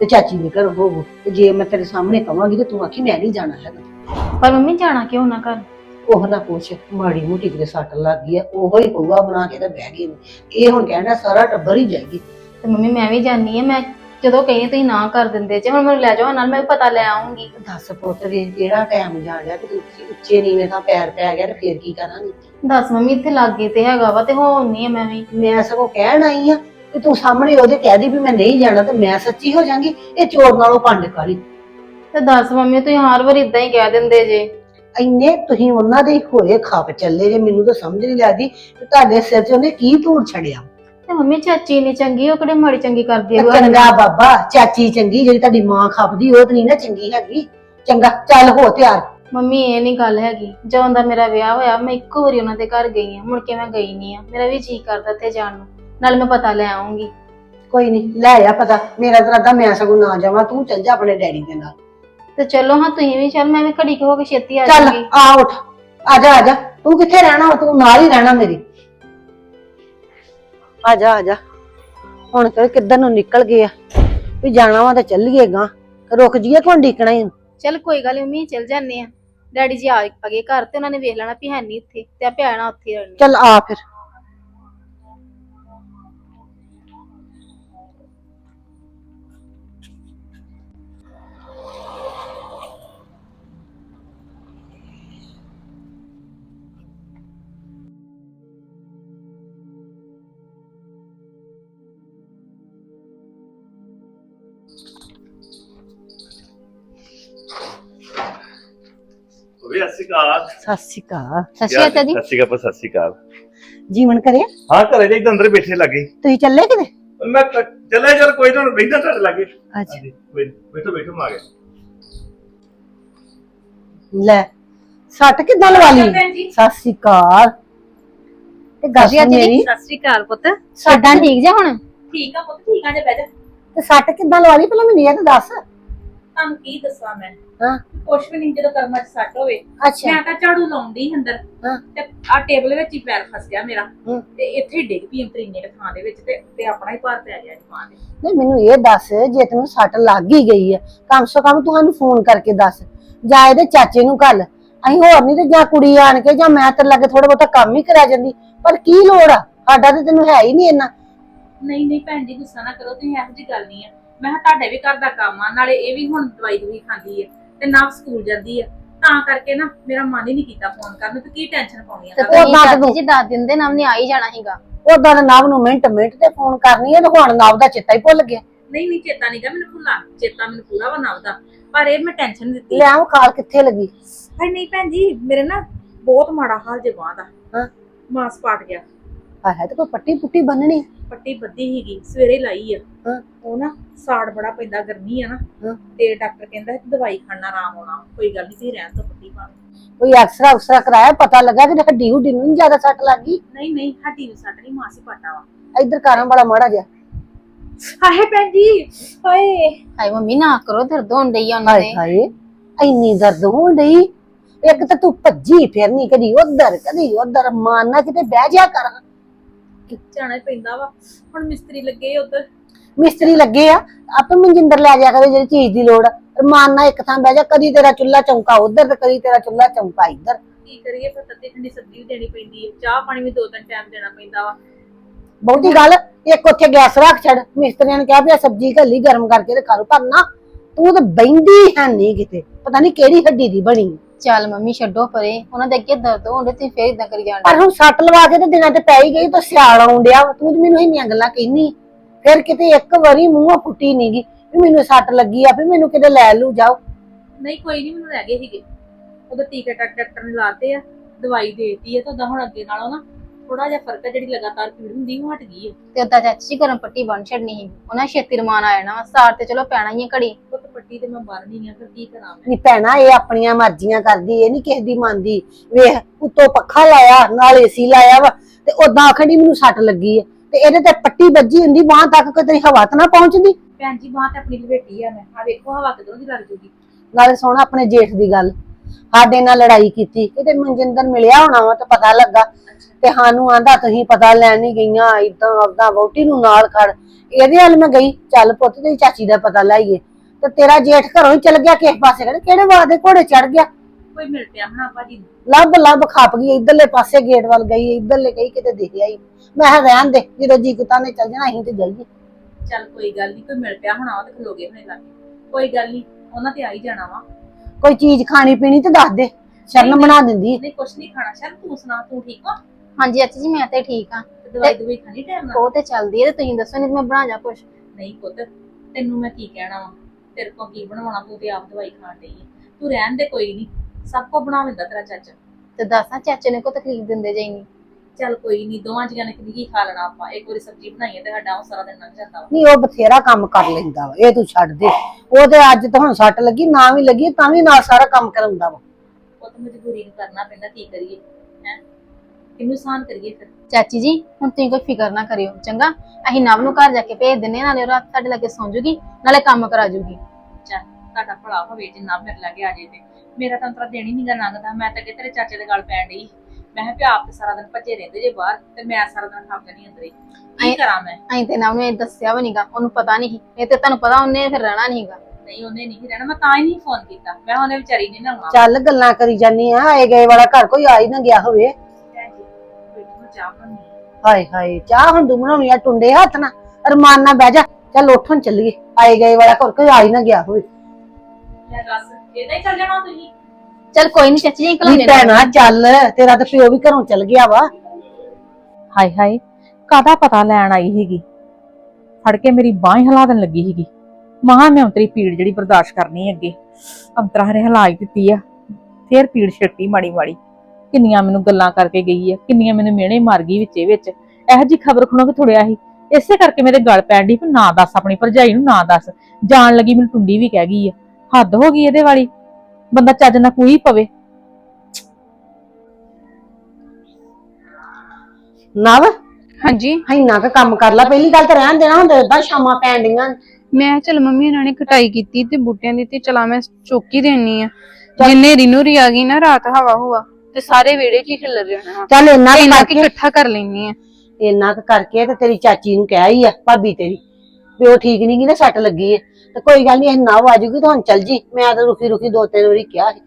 ਤੇ ਚਾਚੀ ਦੇ ਘਰ ਹੋਵੋ ਤੇ ਜੇ ਮੈਂ ਤੇਰੇ ਸਾਹਮਣੇ ਕਵਾਂਗੀ ਤੇ ਤੂੰ ਆਖੀ ਮੈਂ ਨਹੀਂ ਜਾਣਾ ਹੈਗਾ। ਪਰ ਮੰਮੀ ਜਾਣਾ ਕਿਉਂ ਨਾ ਘਰ? ਉਹ ਨਾ ਪੁੱਛ ਮਾੜੀ ਮੋਟੀ ਕਿਤੇ ਸੱਟ ਲੱਗ ਗਈ ਆ ਉਹੋ ਹੀ ਪਊਆ ਬਣਾ ਕੇ ਤੇ ਬਹਿ ਨੇ ਇਹ ਹੁਣ ਕਹਿਣਾ ਸਾਰਾ ਟੱਬਰ ਹੀ ਜਾਏਗੀ। ਤੇ ਮੰਮੀ ਮੈਂ ਵੀ ਜਾਣੀ ਆ ਮੈਂ ਜਦੋਂ ਕਹੀ ਤੁਸੀਂ ਨਾ ਕਰ ਦਿੰਦੇ ਜੇ ਹੁਣ ਮੈਨੂੰ ਲੈ ਜਾਓ ਨਾਲ ਮੈਂ ਵੀ ਪਤਾ ਲੈ ਆਉਂਗੀ। ਦੱਸ ਪੁੱਤ ਵੀ ਕਿਹੜਾ ਟਾਈਮ ਜਾਣ ਲਿਆ ਕਿ ਉੱਚੀ ਨੀਵੇਂ ਤਾਂ ਪੈਰ ਪੈ ਗਿਆ ਤੇ ਫੇਰ ਕੀ ਕਰਾਂਗੇ? ਦੱਸ ਮੰਮੀ ਇੱਥੇ ਲਾਗੇ ਤੇ ਹੈਗਾ ਵਾ ਤੇ ਹੋਣੀ ਆ ਮੈਂ ਵੀ। ਮੈਂ ਸਗੋਂ ਕਹਿਣ ਆਈ ਆ ਕਿ ਤੂੰ ਸਾਹਮਣੇ ਉਹਦੇ ਕਹਿ ਦੀ ਵੀ ਮੈਂ ਨਹੀਂ ਜਾਣਾ ਤੇ ਮੈਂ ਸੱਚੀ ਹੋ ਜਾਾਂਗੀ ਇਹ ਚੋਰ ਨਾਲੋਂ ਪੰਡ ਕਾਲੀ ਤੇ ਦੱਸ ਮੰਮੀ ਤੁਸੀਂ ਹਰ ਵਾਰ ਇਦਾਂ ਹੀ ਕਹਿ ਦਿੰਦੇ ਜੇ। ਇੰਨੇ ਤੁਸੀਂ ਉਹਨਾਂ ਦੇ ਹੋਏ ਖੱਪ ਚੱਲੇ ਜੇ ਮੈਨੂੰ ਤਾਂ ਸਮਝ ਨਹੀਂ ਲੱਗਦੀ ਕਿ ਤੁਹਾਡੇ ਸਿਰ 'ਚ ਉਹਨੇ ਕੀ ਧੂੜ ਛੜਿਆ। ਤੇ ਮੰਮੀ ਚਾਚੀ ਨਹੀਂ ਚੰਗੀ ਉਹ ਕਿਹੜੇ ਮਾੜੀ ਚੰਗੀ ਕਰਦੀ ਹੈ ਚੰਗਾ ਬਾਬਾ ਚਾਚੀ ਚੰਗੀ ਜਿਹੜੀ ਤੁਹਾਡੀ ਮਾਂ ਖਪਦੀ ਉਹ ਤਾਂ ਨਹੀਂ ਨਾ ਚੰਗੀ ਹੈਗੀ। ਚੰਗਾ ਚੱਲ ਹੋ ਤਿਆਰ। ਮੰਮੀ ਇਹ ਨਹੀਂ ਗੱਲ ਹੈਗੀ। ਜਦੋਂ ਦਾ ਮੇਰਾ ਵਿਆਹ ਹੋਇਆ ਮੈਂ ਇੱਕੋ ਵਾਰੀ ਉਹਨਾਂ ਦੇ ਘਰ ਗਈ ਆ ਮੁੜ ਕੇ ਮੈਂ ਗਈ ਨਹੀਂ ਆ ਮੇਰਾ ਵੀ ਜੀ ਕਰਦਾ ਤੇ ਜਾਣ ਨੂੰ। ਨਾਲ ਮੈਂ ਪਤਾ ਲੈ ਆਉਂਗੀ ਕੋਈ ਨਹੀਂ ਲੈ ਆ ਪਤਾ। ਮੇਰਾ ਤਾਂ ਰਾਦਾ ਮੈਂ ਸਗੋਂ ਨਾ ਜਾਵਾਂ। ਤੂੰ ਚੱਲ ਜਾ ਆਪਣੇ ਡੈਡੀ ਦੇ ਨਾਲ। ਤੇ ਚਲੋ ਹਾਂ ਤੁਸੀਂ ਵੀ ਚੱਲ ਮੈਂ ਵੀ ਘੜੀ ਕੁ ਹੋ ਕੇ ਛੇਤੀ ਆ ਚੱਲ ਜਾਵਾਂਗੀ ਆ ਉੱਠ। ਆ ਜਾ ਆ ਜਾ। ਤੂੰ ਕਿੱਥੇ ਰਹਿਣਾ ਵਾ? ਤੂੰ ਨਾਲ ਹੀ ਰਹਿਣਾ ਮੇਰੀ। ਆ ਜਾ ਆ ਜਾ। ਹੁਣ ਕਿ ਕਿੱਧਰ ਨੂੰ ਨਿਕਲ ਗਏ ਆ? ਵੀ ਜਾਣਾ ਵਾ ਤਾਂ ਚੱਲੀਏ ਗਾਂ। ਰੁਕ ਜੀਏ ਕੋਣ ਡੀਕਣਾ ਹੀ ਚਲ ਕੋਈ ਗੱਲ ਨੀ ਮੰਮੀ ਚੱਲ ਜਾਂਦੇ ਆ। ਡੈਡੀ ਜੀ ਆ ਗਏ ਘਰ ਤੇ ਉਹਨਾਂ ਨੇ ਵੇਖ ਲੈਣਾ ਵੀ ਹੈ ਨਹੀਂ ਇੱਥੇ ਤੇ ਆਪੇ ਆਣਾ ਉੱਥੇ ਰਹਿਣਾ। ਚੱਲ ਆ ਫਿਰ। ਸ਼੍ਰੀ ਅਕਾਲ ਸਤਿ ਸ਼੍ਰੀ ਅਕਾਲ ਸਤਿ ਸ਼੍ਰੀ ਅਕਾਲ ਜੀ ਸਤਿ ਸ਼੍ਰੀ ਅਕਾਲ। ਸਤਿ ਸ਼੍ਰੀ ਅਕਾਲ ਜੀਵਨ ਕਰੇ ਹਾਂ ਘਰੇ ਤਾਂ ਅੰਦਰ ਬੈਠੇ ਲੱਗੇ। ਤੁਸੀਂ ਚੱਲੇ ਕਿਤੇ? ਮੈਂ ਚੱਲਿਆ ਚੱਲ ਕੋਈ ਨਾ ਬੈਠਾ ਤੁਹਾਡੇ ਲੱਗੇ। ਅੱਛਾ। ਬੈਠੋ ਬੈਠੋ ਮੈਂ ਗਿਆ। ਲੈ ਸੱਟ ਕਿੱਦਾਂ ਲਵਾ ਲਈ। ਸਤਿ ਸ਼੍ਰੀ ਅਕਾਲ ਤੇ ਗੱਲ ਮੇਰੀ। ਸਤਿ ਸ੍ਰੀ ਅਕਾਲ ਪੁੱਤ। ਸਾਡਾ ਠੀਕ ਜੇ ਹੁਣ? ਠੀਕ ਆ ਪੁੱਤ ਠੀਕ ਆ ਜੇ ਬਹਿ ਜਾ। ਤੇ ਸੱਟ ਕਿੱਦਾਂ ਲਵਾ ਲਈ? ਪਹਿਲਾਂ ਮੈਨੂੰ ਇਹ ਤਾਂ ਦੱਸ। ਤੁਹਾਨੂੰ ਕੀ ਦੱਸਾਂ ਮੈਂ? ਹਾਂ। ਕੁਛ ਵੀ ਨਹੀਂ ਜਦੋਂ ਕਰਮਾਂ 'ਚ ਸੱਟ ਹੋਵੇ ਅੱਛਾ। ਮੈਂ ਤਾਂ ਝਾੜੂ ਲਾਉਂਦੀ ਅੰਦਰ। ਹਾਂ। ਤੇ ਆ ਟੇਬਲ ਵਿੱਚ ਹੀ ਪੈਰ ਫਸ ਗਿਆ ਮੇਰਾ। ਹੂੰ। ਤੇ ਇੱਥੇ ਹੀ ਡਿੱਗ ਪਈ ਅੰਤਰੀਨੇ ਦੇ ਥਾਂ ਦੇ ਵਿੱਚ ਤੇ ਤੇ ਆਪਣਾ ਹੀ ਭਾਰ ਪੈ ਗਿਆ ਜਮਾਂ ਦੇ। ਨਹੀਂ ਮੈਨੂੰ ਇਹ ਦੱਸ ਜੇ ਤੈਨੂੰ ਸੱਟ ਲੱਗ ਹੀ ਗਈ ਹੈ ਕਮ ਸੋ ਕਮ ਤੂੰ ਸਾਨੂੰ ਫੋਨ ਕਰਕੇ ਦੱਸ। ਜਾਂ ਇਹਦੇ ਚਾਚੇ ਨੂੰ ਕੱਲ ਅਸੀਂ ਹੋਰ ਨਹੀਂ ਤੇ ਜਾਂ ਕੁੜੀ ਆਣ ਕੇ ਜਾਂ ਮੈਂ ਤੇਰੇ ਲਾਗੇ ਥੋੜਾ ਬਹੁਤਾ ਕੰਮ ਹੀ ਕਰਿਆ ਜਾਂਦੀ। ਪਰ ਕੀ ਲੋੜ ਆ? ਸਾਡਾ ਤੇ ਤੈਨੂੰ ਹੈ ਹੀ ਨਹੀਂ ਇੰਨਾ। ਨਹੀਂ ਨਹੀਂ ਭੈਣ ਜੀ ਗੁੱਸਾ ਨਾ ਕਰੋ ਤੁਸੀਂ ਇਹੋ ਜਿਹੀ ਗੱਲ ਨਹੀਂ ਆ ਮੈਂ ਕਿਹਾ ਤੁਹਾਡੇ ਵੀ ਘਰ ਦਾ ਕੰਮ ਆ ਨਾਲੇ ਇਹ ਵੀ ਹੁਣ ਦਵਾਈ ਦਵਾਈ ਖਾਂਦੀ ਹੈ ਤੇ ਨਾ ਸਕੂਲ ਜਾਂਦੀ ਆ। ਤਾਂ ਕਰਕੇ ਨਾ ਮੇਰਾ ਮਨ ਹੀ ਨਹੀਂ ਕੀਤਾ ਫੋਨ ਕਰਨ ਨੂੰ ਤੇ ਕੀ ਟੈਨਸ਼ਨ ਪਾਉਣੀ ਆ ਤੇ ਨਾ ਚਾਚੀ ਜੀ ਦੱਸ ਦਿੰਦੇ ਨਾ ਉਹਨੇ ਆ ਹੀ ਜਾਣਾ ਸੀਗਾ। ਉਦਾਂ ਦਾ ਨਵ ਨੂੰ ਮਿੰਟ ਮਿੰਟ ਤੇ ਫੋਨ ਕਰਨੀ ਹੈ ਤੇ ਹੁਣ ਨਵ ਦਾ ਚੇਤਾ ਹੀ ਭੁੱਲ ਗਿਆ। ਨਹੀਂ ਨਹੀਂ ਚੇਤਾ ਨਹੀਂਗਾ ਮੈਨੂੰ ਭੁੱਲਾ ਚੇਤਾ ਮੈਨੂੰ ਪੂਰਾ ਵਾ ਨਾਉਦਾ ਪਰ ਇਹ ਮੈਂ ਟੈਨਸ਼ਨ ਦਿੱਤੀ। ਲੈ ਆਉ ਖਾਲ ਕਿੱਥੇ ਲੱਗੀ? ਹਾਏ ਨਹੀਂ ਭੈਣ ਜੀ ਮੇਰੇ ਨਾ ਬਹੁਤ ਮਾੜਾ ਹਾਲ ਜੇ ਬਾਂਹ ਦਾ ਹਾਂ। ਮਾਸ ਪਾਟ ਗਿਆ। ਆ ਹੈ ਤੇ ਕੋਈ ਪੱਟੀ ਪੁੱਟੀ ਬੰਨਣੀ? ਪੱਟੀ ਬੱਧੀ ਹੀਗੀ ਸਵੇਰੇ ਲਾਈ ਆ। ਹਾਂ। ਉਹ ਨਾ ਸਾੜ ਬੜਾ ਪੈਂਦਾ ਗਰਮੀ ਆ ਨਾ। ਹਾਂ। ਤੇ ਡਾਕਟਰ ਕਹਿੰਦਾ ਕਿ ਦਵਾਈ ਖਾਣ ਨਾਲ ਆਰਾਮ ਆਉਣਾ। ਕੋਈ ਗੱਲ ਨਹੀਂ ਤੁਸੀਂ ਰਹਿਣ ਤੋਂ ਪੱਟੀ ਪਾ ਲਓ। ਕੋਈ ਐਕਸਰਾ ਉਕਸਰਾ ਕਰਾਇਆ ਪਤਾ ਲੱਗਾ ਕਿ ਹੱਡੀ ਹੁੱਡੀ ਨੂੰ ਨੀ ਜ਼ਿਆਦਾ ਸੱਟ ਲੱਗ ਗਈ? ਨਹੀਂ ਨਹੀਂ ਹੱਡੀ ਨੂੰ ਸੱਟ ਨਹੀਂ ਮਾਸ ਪਾਟਾ ਵਾ। ਇੱਧਰ ਕਾਰਾਂ ਬੜਾ ਮਾੜਾ ਜਿਹਾ। ਹਾਏ ਭੈਣ ਜੀ ਹਾਏ। ਹਾਏ ਮੰਮੀ ਨਾ ਕਰੋ ਦਰਦ ਹੋਣ ਡਈ ਆ ਉਹਨਾਂ ਹਾਏ ਦੇ। ਹਾਏ ਇੰਨੀ ਦਰਦ ਹੋਣ ਡਈ। ਇੱਕ ਤਾਂ ਤੂੰ ਭੱਜੀ ਫਿਰਨੀ ਕਦੀ ਉਧਰ ਕਦੀ ਉਧਰ। ਮਾਰਨਾ ਕਿਤੇ ਬਹਿ ਜਾ ਕਰ। ਜਾਣਾ ਹੀ ਪੈਂਦਾ ਵਾ? ਹੁਣ ਮਿਸਤਰੀ ਲੱਗੇ ਉਧਰ। ਮਿਸਤਰੀ ਲੱਗੇ ਆ। ਆਪੇ ਮਨਜਿੰਦਰ ਲੈ ਜਾ ਕਰੇ ਜਿਹੜੀ ਚੀਜ਼ ਦੀ ਲੋੜ ਆ। ਮਾਰਨਾ ਇੱਕ ਥਾਂ ਬਹਿ ਜਾ ਕਦੀ ਤੇਰਾ ਚੁੱਲਾ ਚੌਂਕਾ ਉਧਰ ਤੇ ਕਦੀ ਤੇਰਾ ਚੁੱਲਾ ਚੌਂਕਾ ਇੱਧਰ। ਕੀ ਕਰੀਏ ਫਿਰ ਤੱਤੀ ਠੰਡੀ ਸਬਜ਼ੀ ਵੀ ਦੇਣੀ ਪੈਂਦੀ ਹੈ ਚਾਹ ਪਾਣੀ ਵੀ ਦੋ ਤਿੰਨ ਟਾਈਮ ਦੇਣਾ ਪੈਂਦਾ ਵਾ। ਬਹੁਤੀ ਗੱਲ ਇੱਕ ਉੱਥੇ ਗੈਸ ਰੱਖ ਛੱਡ। ਮਿਸਤਰੀਆਂ ਨੇ ਕਿਹਾ ਵੀ ਆ ਸਬਜ਼ੀ ਘੱਲੀ ਗਰਮ ਕਰਕੇ ਤੇ ਖਾਲੋ ਪਰ ਨਾ ਤੂੰ ਤਾਂ ਬੈਂਦੀ ਹੈ ਨਹੀਂ ਕਿਤੇ। ਪਤਾ ਨਹੀਂ ਕਿਹੜੀ ਹੱਡੀ ਦੀ ਬਣੀ। ਚੱਲ ਮੰਮੀ ਛੱਡੋ ਪਰੇ ਉਹਨਾਂ ਦੇ ਅੱਗੇ ਦਰਦ ਹੋਣ ਤੁਸੀਂ ਫੇਰ ਇਦਾਂ ਕਰੀ ਜਾਣ ਪਰ ਹੁਣ ਸੱਟ ਲਵਾ ਕੇ ਤੇ ਦਿਨਾਂ ਤੇ ਪੈ ਹੀ ਗਈ ਤਾਂ ਸਿਆਲ ਆਉਣ ਡਿਆ ਵਾ। ਤੂੰ ਤੇ ਮੈਨੂੰ ਇੰਨੀਆਂ ਗੱਲਾਂ ਕਹਿਨੀ। ਫਿਰ ਕਿਤੇ ਇੱਕ ਵਾਰੀ ਮੂੰਹੋਂ ਫੁੱਟੀ ਨਹੀਂਗੀ ਵੀ ਮੈਨੂੰ ਸੱਟ ਲੱਗੀ ਆ ਵੀ ਮੈਨੂੰ ਕਿਤੇ ਲੈ ਲੂ ਜਾਓ। ਨਹੀਂ ਕੋਈ ਨਹੀਂ ਮੈਨੂੰ ਰਹਿ ਗਏ ਸੀਗੇ। ਉਹਦਾ ਟੀਕੇ ਟੱਕ ਡਾਕਟਰ ਨੇ ਲਾਤੇ ਆ ਦਵਾਈ ਦੇਤੀ ਹੈ ਤਾਂ ਉਹਦਾ ਹੁਣ ਅੱਗੇ ਨਾਲੋਂ ਨਾ ਥੋੜਾ ਜਿਹਾ ਫ਼ਰਕ ਹੈ ਜਿਹੜੀ ਲਗਾਤਾਰ ਪੀੜ ਹੁੰਦੀ ਉਹ ਹਟ ਗਈ ਹੈ ਤੇ ਉਦਾਂ ਚਾਚੀ ਜੀ ਗਰਮ ਪੱਟੀ ਬੰਨ ਛੱਡਣੀ ਸੀ। ਉਹਨਾਂ ਛੇਤੀ ਰਮਾਨ ਆ ਜਾਣਾ ਵਾ ਸਾਰ ਤੇ ਚਲੋ ਪੈਣਾ ਹੀ ਆ ਘੜੀ। ਪੱਟੀ ਤੇ ਮੈਂ ਬੰਨ੍ਹਨੀ ਆ ਫਿਰ ਕੀ ਕਰਾਂ ਮੈਂ? ਨੀ ਭੈਣਾ ਇਹ ਆਪਣੀਆਂ ਮਰਜ਼ੀਆਂ ਕਰਦੀ ਇਹ ਨਹੀਂ ਕਿਸੇ ਦੀ ਮੰਨਦੀ। ਵੇਖ ਉੱਤੋਂ ਪੱਖਾ ਲਾਇਆ ਨਾਲ ਏਸੀ ਲਾਇਆ ਵਾ ਤੇ ਉਦਾਂ ਆਖੜੀ ਮੈਨੂੰ ਸੱਟ ਲੱਗੀ ਹੈ ਤੇ ਇਹਦੇ ਤੇ ਪੱਟੀ ਵੱਜੀ ਹੁੰਦੀ ਬਾਹ ਤੱਕ ਕੋਈ ਤੇਰੀ ਹਵਾ ਤਾਂ ਨਾ ਪਹੁੰਚਦੀ। ਭੈਣ ਜੀ ਬਾਹ ਤੇ ਆਪਣੀ ਲਵੇਟੀ ਆ ਮੈਂ। ਆ ਵੇਖੋ ਹਵਾ ਕਿਧਰੋਂ ਦੀ ਲੱਗ ਜੂਗੀ। ਨਾਲੇ ਸੋਹਣਾ ਆਪਣੇ ਜੇਠ ਦੀ ਗੱਲ। ਸਾਡੇ ਨਾਲ ਲੜਾਈ ਕੀਤੀ। ਕਿਤੇ ਮਨਜਿੰਦਰ ਮਿਲਿਆ ਹੋਣਾ ਵਾ ਤਾਂ ਪਤਾ ਲੱਗਾ। ਤੇ ਸਾਨੂੰ ਆਂਦਾ ਤੁਸੀਂ ਪਤਾ ਲੈਣ ਨਹੀਂ ਗਈਆਂ ਇਦਾਂ ਆਪਦਾ ਵੋਟੀ ਨੂੰ ਨਾਲ ਖੜ। ਇਹਦੇ ਵੱਲ ਮੈਂ ਗਈ। ਚੱਲ ਪੁੱਤ ਤੇਰੀ ਚਾਚੀ ਦਾ ਪਤਾ ਲਾਈਏ। ਤੇ ਤੇਰਾ ਜੇਠ ਘਰੋਂ ਹੀ ਚਲ ਗਿਆ ਕਿਸੇ ਪਾਸੇ ਕਿਹੜੇ ਕਿਹੜੇ ਵਾਦੇ ਘੋੜੇ ਚੜ ਗਿਆ? ਕੋਈ ਮਿਲ ਪਿਆ ਹਨਾ ਭਾਜੀ ਨੂੰ। ਲੱਭ ਲੱਭ ਖੱਪ ਗਈ ਇਧਰਲੇ ਪਾਸੇ ਗੇਟ ਵੱਲ ਗਈ ਇਧਰਲੇ ਗਈ ਕਿਤੇ ਦਿਖਿਆ ਹੀ ਮੈਂ ਕਿਹਾ ਰਹਿਣ ਦੇ ਜਦੋਂ ਜੀ ਕਿਤਾ ਨੇ ਚੱਲ ਜਾਣਾ ਅਸੀਂ ਤੇ ਜਾਈਏ। ਚੱਲ ਕੋਈ ਗੱਲ ਨਹੀਂ ਕੋਈ ਮਿਲ ਪਿਆ ਹੋਣਾ ਉਹ ਤੇ ਖਲੋਗੇ ਹੋਣੇ ਲੱਗੇ। ਕੋਈ ਗੱਲ ਨਹੀਂ ਉਹਨਾਂ ਤੇ ਆ ਹੀ ਜਾਣਾ ਵਾ। ਕੋਈ ਚੀਜ਼ ਖਾਣੀ ਪੀਣੀ ਤੇ ਦੱਸ ਦੇ ਸ਼ਰਨ ਬਣਾ ਦਿੰਦੀ ਨਹੀਂ ਕੁਛ ਨਹੀਂ ਖਾਣਾ। ਸ਼ਰ ਤੂੰ ਸੁਣਾ ਤੂੰ ਠੀਕ ਆ ਹਾਂਜੀ ਚਾਚੀ ਜੀ ਮੈਂ ਤੇ ਠੀਕ ਆ ਤੇ ਦਵਾਈ ਦਵਾਈ ਖਾਣੀ ਟਾਈਮ ਨਾਲ? ਉਹ ਤੇ ਚੱਲਦੀ ਹੈ ਤੇ ਤੁਸੀਂ ਦੱਸੋ ਨਹੀਂ ਮੈਂ ਬਣਾ ਜਾ ਕੁਛ। ਨਹੀਂ ਪੁੱਤ ਤੈਨੂੰ ਮੈਂ ਕੀ ਕਹਿਣਾ ਵਾ? ਤੇਰੇ ਕੋਲ ਕੀ ਬਣਵਾਉਣਾ ਤੂੰ ਤੇ ਆਪ ਦਵਾਈ ਖਾਣ ਡਈ ਹੈ ਤੂੰ ਰਹਿਣ ਦੇ ਕੋਈ ਨਹੀਂ ਸਭ ਕੋ ਬਣਾ ਲੈਂਦਾ ਤੇਰਾ ਚਾਚਾ। ਤੇ ਦੱਸਾਂ ਚਾਚੇ ਨੇ ਕੋ ਤਕਲੀਫ ਦਿੰਦੇ ਜਾਈ ਨਹੀਂ? ਚੱਲ ਕੋਈ ਨਹੀਂ ਦੋਵਾਂ ਜੀਆਂ ਨੇ ਕਿੰਨੀ ਕੀ ਖਾ ਲੈਣਾ ਆਪਾਂ। ਇੱਕ ਵਾਰੀ ਸਬਜ਼ੀ ਬਣਾਈ ਹੈ ਤੇ ਸਾਡਾ ਉਹ ਸਾਰਾ ਦਿਨ ਲੰਘ ਜਾਂਦਾ ਵਾ। ਨਹੀਂ ਉਹ ਬਥੇਰਾ ਕੰਮ ਕਰ ਲੈਂਦਾ ਵਾ। ਇਹ ਤੂੰ ਛੱਡ ਦੇ। ਉਹ ਤੇ ਅੱਜ ਤਾਂ ਹੁਣ ਸੱਟ ਲੱਗੀ ਨਾ ਵੀ ਲੱਗੀ ਤਾਂ ਵੀ ਨਾਲ ਸਾਰਾ ਕੰਮ ਕਰਾਉਂਦਾ ਵਾ। ਉਹ ਤਾਂ ਮਜਬੂਰੀ ਨੂੰ ਕਰਨਾ ਪੈਂਦਾ ਕੀ ਕਰੀਏ ਹੈ? ਕਿੰਨੂੰ ਸਾਨ ਕਰੀਏ ਫਿਰ? ਚਾਚੀ ਜੀ ਹੁਣ ਤੁਸੀਂ ਕੋਈ ਫਿਕਰ ਨਾ ਕਰਿਓ ਚੰਗਾ? ਅਸੀਂ ਨਵ ਨੂੰ ਘਰ ਜਾ ਕੇ ਭੇਜ ਦਿੰਨੇ ਨਾਲੇ ਉਹ ਰਾਤ ਤੁਹਾਡੇ ਲੱਗੇ ਸੌਂ ਜੂਗੀ ਨਾਲੇ ਕੰਮ ਕਰਾ ਜੂਗੀ। ਚੱਲ ਤੁਹਾਡਾ ਭਲਾ ਹੋਵੇ ਜਿੰਨਾ ਮੇਰੇ ਲਾਗੇ ਆ ਜੇ ਤੇ। ਮੇਰਾ ਤਾਂ ਤਰਾ ਦੇਣੀ ਨਹੀਂ ਗਾ ਲੰਘਦਾ ਮੈਂ ਤਾਂ ਅੱਗੇ ਤੇਰੇ ਚਾਚੇ ਦੇ ਗੱਲ ਪੈਣ ਡਈ ਮੈਂ ਕਿਹਾ ਵੀ ਆਪ ਤੇ ਸਾਰਾ ਦਿਨ ਭੱਜੇ ਰਹਿੰਦੇ ਜੇ ਬਾਹਰ ਤੇ ਮੈਂ ਸਾਰਾ ਦਿਨ ਖੱਪ ਜਾਣੀ ਅੰਦਰੇ। ਕੀ ਐਂ- ਕਰਾਂ ਮੈਂ? ਅਸੀਂ ਤੇ ਨਵ ਨੂੰ ਇਹ ਦੱਸਿਆ ਵੀ ਨਹੀਂਗਾ ਉਹਨੂੰ ਪਤਾ ਨਹੀਂ ਇਹ ਤੇ ਤੁਹਾਨੂੰ ਪਤਾ ਉਹਨੇ ਫਿਰ ਰਹਿਣਾ ਨਹੀਂਗਾ ਨਹੀਂ ਉਹਨੇ ਨਹੀਂ ਰਹਿਣਾ ਮੈਂ ਤਾਂ ਹੀ ਨਹੀਂ ਫੋਨ ਕੀਤਾ। ਮੈਂ ਉਹਨੇ ਵਿਚਾਰੀ ਨੇ ਨਾ ਚੱਲ ਗੱਲਾਂ ਕਰੀ ਜਾਨੀ ਆ ਆਏ ਗਏ ਵਾਲਾ ਘਰ ਕੋਈ ਆ ਹੀ ਨਾ ਗਿਆ ਹੋਵੇ। ਜੀ ਚਾਹ ਹਾਏ ਹਾਏ ਚਾਹ ਹੁਣ ਤੂੰ ਬਣਾਉਣੀ ਆ ਟੁੰਡੇ ਹੱਥ ਨਾਲ। ਅਰਮਾਨ ਨਾਲ ਬਹਿ ਜਾ। ਚੱਲ ਉੱਠ ਹੁਣ ਚੱਲੀਏ। ਆਏ ਗਏ ਵਾਲਾ ਘਰ ਕੋਈ ਆ ਹੀ ਨਾ ਗਿਆ ਹੋਵੇ। ਲੈ ਦੱਸ ਇਹਦਾ ਹੀ ਚੱਲ ਜਾਣਾ ਤੁਸੀਂ? ਚਲ ਕੋਈ ਨਹੀਂ ਚਾਚੀ ਜੀ ਨੀ ਕਲਾਉਂਦੇ ਭੈਣਾ ਚੱਲ। ਤੇਰਾ ਤਾਂ ਪਿਓ ਵੀ ਘਰੋਂ ਚੱਲ ਗਿਆ ਵਾ। ਹਾਏ ਹਾਏ ਕਾਦਾ ਪਤਾ ਲੈਣ ਆਈ ਸੀਗੀ? ਫੜ ਕੇ ਮੇਰੀ ਬਾਹ ਹਿਲਾ ਦੇਣ ਲੱਗੀ ਸੀਗੀ। ਮਹਾ ਮੈਂ ਅੰਤਰੀ ਪੀੜ ਜਿਹੜੀ ਬਰਦਾਸ਼ਤ ਕਰਨੀ ਅੱਗੇ। ਅੰਤਰਾ ਹਰੇ ਹਿਲਾਈ ਦਿੱਤੀ ਆ। ਫੇਰ ਪੀੜ ਛੱਟੀ ਮਾੜੀ ਮਾੜੀ ਕਿੰਨੀਆਂ ਮੈਨੂੰ ਗੱਲਾਂ ਕਰਕੇ ਗਈ ਆ ਕਿੰਨੀਆਂ ਮੈਨੂੰ ਮਿਹਣੇ ਮਾਰ ਗਈ ਵਿੱਚੇ ਵਿੱਚ। ਇਹੋ ਜੀ ਖਬਰ ਖੁਣੋ ਕਿ ਥੋੜਿਆ ਸੀ ਇਸੇ ਕਰਕੇ ਮੇਰੇ ਗਲ ਪੈਣ ਦੀ ਵੀ ਨਾ ਦੱਸ ਆਪਣੀ ਭਰਜਾਈ ਨੂੰ ਨਾ ਦੱਸ। ਜਾਣ ਲੱਗੀ ਮੈਨੂੰ ਟੁੰਡੀ ਵੀ ਕਹਿ ਗਈ ਆ। ਹੱਦ ਹੋ ਗਈ ਇਹਦੇ ਵਾਲੀ। ਬੰਦਾ ਚੱਜ ਨਾਲ ਕੋਈ ਪਵੇ। ਨਵ ਹਾਂਜੀ। ਇੰਨਾ ਕੁ ਕੰਮ ਕਰ ਲੈ। ਪਹਿਲੀ ਗੱਲ ਤਾਂ ਰਹਿਣ ਦੇਣਾ ਹੁੰਦਾ ਏਦਾਂ ਸ਼ਾਮਾਂ ਪੈਣ ਡੀਆਂ ਮੈਂ ਚਲ ਮੰਮੀ ਇਹਨਾਂ ਨੇ ਕਟਾਈ ਕੀਤੀ ਤੇ ਬੂਟਿਆਂ ਦੀ ਤੇ ਚਲਾ ਮੈਂ ਚੌਕੀ ਦੇਣੀ ਆ। ਜਿੰਨੇ ਰਿਨੂਰੀ ਆ ਗਈ ਨਾ ਰਾਤ ਹਵਾ ਹੁਆ ਤੇ ਸਾਰੇ ਵਿਹੜੇ 'ਚ ਹੀ ਖਿਲਰ ਜਾਣਾ ਚੱਲ ਇੰਨਾ ਕੁ ਇੰਨਾ ਕਿ ਕਰਕੇ ਇਕੱਠਾ ਕਰ ਲੈਣੀ ਆ। ਇੰਨਾ ਕੁ ਕਰਕੇ ਤੇ ਤੇਰੀ ਚਾਚੀ ਨੂੰ ਕਹਿ ਹੀ ਆ ਭਾਬੀ ਤੇਰੀ ਵੀ ਉਹ ਠੀਕ ਨਹੀਂ ਗੀ ਨਾ ਸੱਟ ਲੱਗੀ ਹੈ ਤੇ ਕੋਈ ਗੱਲ ਨਹੀਂ ਇਹ ਨਾ ਆ ਜੂਗੀ ਤਾਂ ਹੁਣ ਚੱਲ ਜੀ। ਮੈਂ ਤਾਂ ਰੁਕੀ ਰੁਕੀ ਦੋ ਤਿੰਨ ਵਾਰੀ ਕਿਹਾ ਸੀ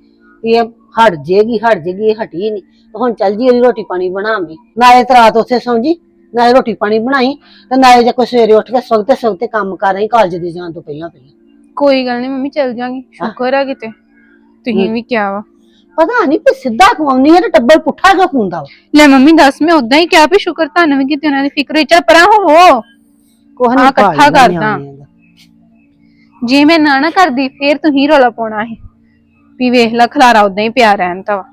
ਵੀ ਇਹ ਹਟ ਜੇਗੀ ਹਟ ਜੇਗੀ ਇਹ ਹਟੀ ਨਹੀਂ ਤੇ ਹੁਣ ਚੱਲ ਜੀ ਇਹਦੀ ਰੋਟੀ ਪਾਣੀ ਬਣਾਵੀਂ। ਨਾਲੇ ਤੇ ਰਾਤ ਉੱਥੇ ਸੌਂ ਜੀ ਨਾਲੇ ਰੋਟੀ ਪਾਣੀ ਬਣਾਈ ਤੇ ਨਾਲੇ ਜੇ ਕੋਈ ਸਵੇਰੇ ਉੱਠ ਕੇ ਸਵਖਤੇ ਸਵਖਤੇ ਕੰਮ ਕਰ ਰਹੀ ਕਾਲਜ ਦੇ ਜਾਣ ਤੋਂ ਪਹਿਲਾਂ ਪਹਿਲਾਂ ਕੋਈ ਗੱਲ ਨਹੀਂ ਮੰਮੀ ਚੱਲ ਜਾਾਂਗੀ। ਸ਼ੁਕਰ ਆ ਕਿਤੇ। ਤੁਸੀਂ ਵੀ ਕਿਹਾ ਵਾ। ਪਤਾ ਨਹੀਂ ਵੀ ਸਿੱਧਾ ਕਮਾਉਣੀ ਹੈ ਤੇ ਟੱਬਰ ਪੁੱਠਾ ਕਿਉਂ ਖੁੰਦਾ ਲੈ ਮੰਮੀ ਦੱਸ ਮੈਂ ਉਦਾਂ ਹੀ ਕਿਹਾ ਵੀ ਸ਼ੁਕਰ ਤੁਹਾਨੂੰ ਵੀ ਕਿਤੇ ਉਹਨਾਂ ਦੀ ਫਿਕਰ ਵਿੱਚ ਪਰਾਂ ਹੋਵੋ ਕੋਹ ਹਾਂ, ਨਹੀਂ ਇਕੱਠਾ ਕਰਦਾ। ਜੇ ਮੈਂ ਨਾ ਨਾ ਕਰਦੀ ਫੇਰ ਤੁਸੀਂ ਰੌਲਾ ਪਾਉਣਾ ਸੀ। ਵੀ ਵੇਖ ਲੈ ਖਲਾਰਾ ਉਦਾਂ ਹੀ ਪਿਆ ਰਹਿਣ ਤਾ ਵਾ।